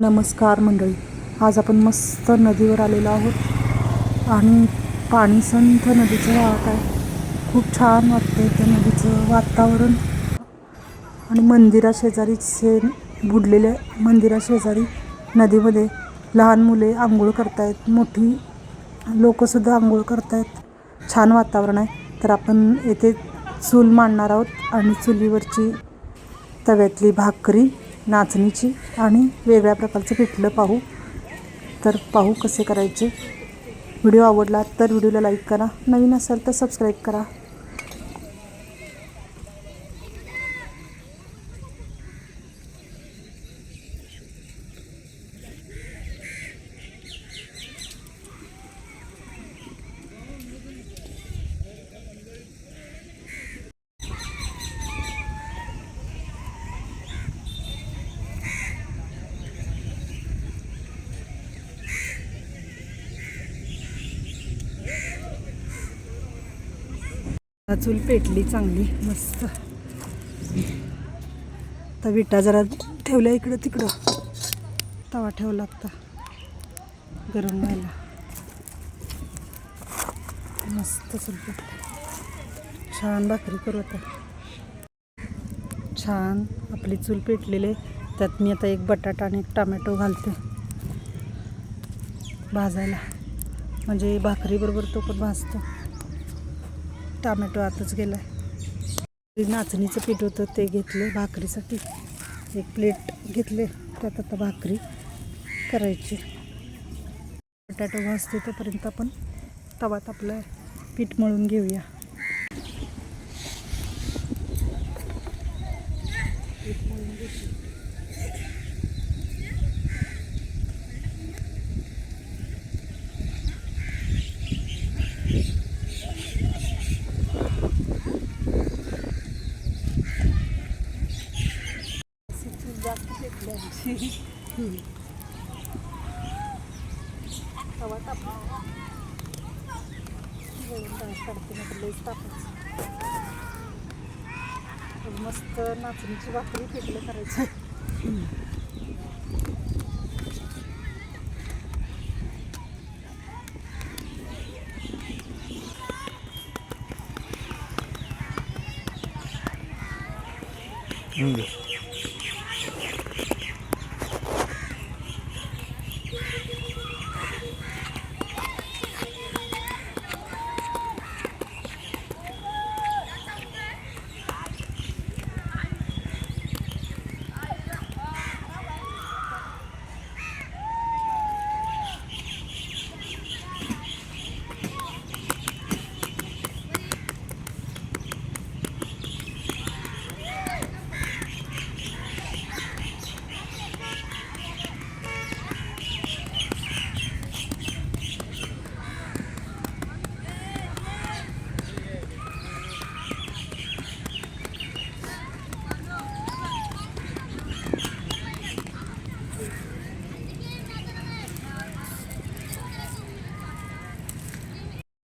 नमस्कार मंडळी. आज आपण मस्त नदीवर आलेलो आहोत. आणि पाणी संथ नदीचं वाहत आहे. खूप छान वाटतं त्या नदीचं वातावरण. आणि मंदिराशेजारीचे बुडलेल्या मंदिराशेजारी नदीमध्ये लहान मुले आंघोळ करतायत. मोठी लोकंसुद्धा आंघोळ करतायत. छान वातावरण आहे. तर आपण येथे चूल मांडणार आहोत. आणि चुलीवरची तव्यातली भाकरी नाचणीची आणि वेगळ्या प्रकारचं पिठलं पाहू. तर पाहू कसे करायचे. व्हिडिओ आवडला तर व्हिडिओला लाईक करा. नवीन असाल तर सबस्क्राईब करा. चूल पेटली चांगली मस्त. आता विटा जरा ठेवल्या इकडं तिकडं. तवा ठेवला आता गरम व्हायला. मस्त चूल पेटली. छान भाकरी करू आता. छान आपली चूल पेटलेली आहे. त्यात मी आता एक बटाटा आणि एक टमॅटो घालते. भाजायला. म्हणजे भाकरीबरोबर तो पण भाजतो. टामॅटो आतच गेला आहे नाचणीचं पीठ होतं ते घेतलं भाकरीसाठी. एक प्लेट घेतले त्यात आता भाकरी करायची. बटाटो भाजते तोपर्यंत आपण तवा तापला पीठ मळून घेऊया पीठ मळून घेते. चूल जास्त पेटली आमची तवा तापला वरून डाळ काढते मग लईच तापायचं तर मस्त नाचणीची भाकरी पिठलं करायचं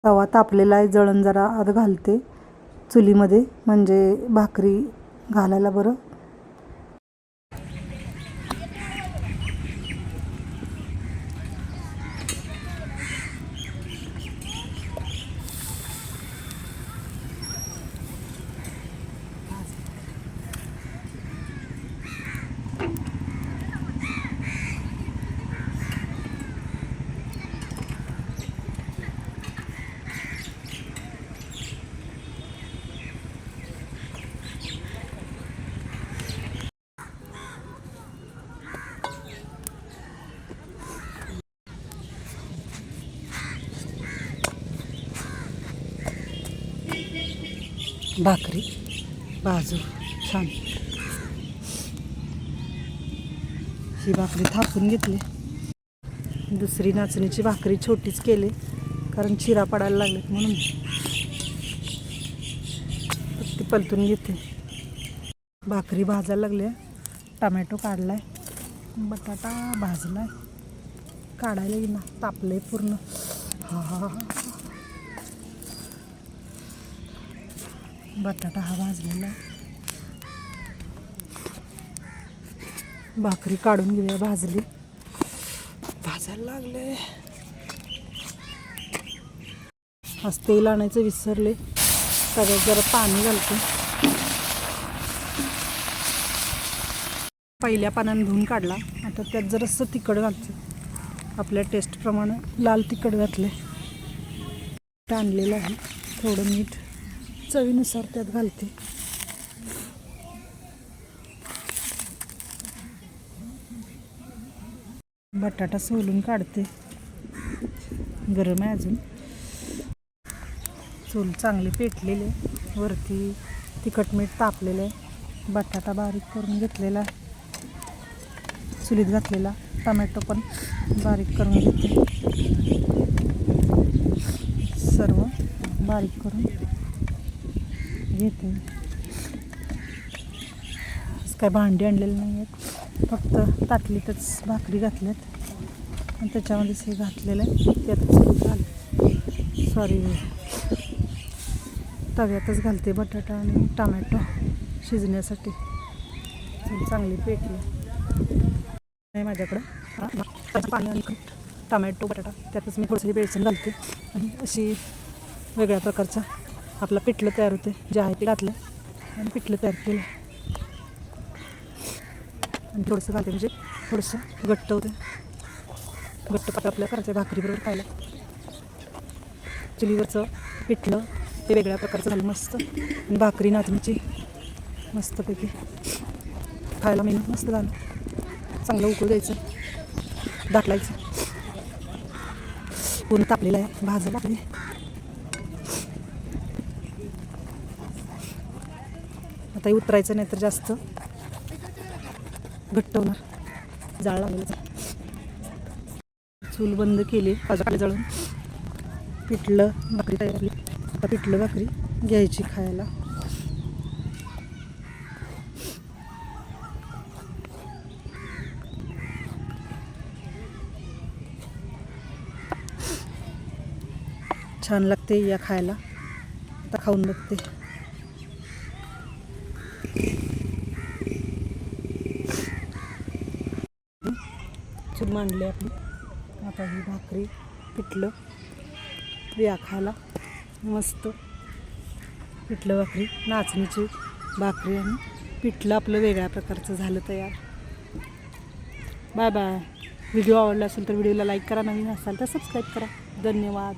तवा तापलेला आहे जळण जरा आत घालते चुलीमध्ये म्हणजे भाकरी घालायला बरं. भाकरी बाजू छान. ही भाकरी थापून घेतली. दुसरी नाचणीची भाकरी छोटीच केली कारण चिरा पडायला लागलेत म्हणून. ती पलतून घेते भाकरी भाजायला लागल्या. टमॅटो काढलाय. बटाटा भाजलाय. काढायला येईना तापले पूर्ण. हा हा हा. बटाटा हा भाजलेला. भाकरी काढून घेऊया भाजली. भाजायला लागले. आज तेल आणायचं विसरले. सगळ्यात जरा पाणी घालते. पहिल्या पाण्याने धुवून काढला. आता त्यात जरासं तिखट घालते. आपल्या टेस्टप्रमाणे लाल तिखट घातले आणलेलं आहे. थोडं मीठ. चवीनुसार त्यात घालते. बटाटा सोलून काढते. गरम आहे अजून. चूल चांगली पेटलेले वरती तिखट मीठ तापलेलं आहे. बटाटा बारीक करून घेतलेला चुलीत घातलेला. टमॅटो पण बारीक करून घेते. सर्व बारीक करून. घेते. काय भांडी आणलेली नाही आहेत फक्त ताटलीतच भाकरी घातल्यात. आणि त्याच्यामध्येच हे घातलेलं आहे. ते आता घाल. सॉरी तव्यातच घालते बटाटा आणि टमॅटो शिजण्यासाठी. चांगली पेटली नाही माझ्याकडं. पाणी आणि खट, टमॅटो बटाटा त्यातच मी थोडंसं बेसन घालते. आणि अशी वेगळ्या प्रकारचा आपलं पिठलं तयार होते जे आहे ते घातलं आणि पिठलं तयार केलं. आणि थोडंसं घालते म्हणजे थोडंसं घट्ट होते घट्ट पाठ आपल्या करायचं भाकरीबरोबर खायला. चुलीवरचं पिठलं ते वेगळ्या प्रकारचं झालं मस्त. आणि भाकरी नाचणीची मस्तपैकी. खायला मेनू मस्त झालं. चांगलं उकळू द्यायचं. दाटलायचं. पूर्ण तापलेलं आहे. भाजं टाकली आता उतरायचं नाही तर जास्त. घट्ट होणार. जाळ लागलेलं चूल बंद केली बाजूकडे जळून. पिठलं भाकरी तयार झाली. आता पिठलं भाकरी घ्यायची खायला. छान लागते या खायला. आता खाऊन बघते. मांडले आपली. आता ही भाकरी पिठलं. प्रिया खायला. मस्त. पिठलं भाकरी. नाचणीची भाकरी आणि पिठलं आपलं वेगळ्या प्रकारचं झालं तयार. Bye bye. व्हिडिओ आवडला असेल तर व्हिडिओला लाईक करा. नवीन असाल तर सबस्क्राईब करा. धन्यवाद.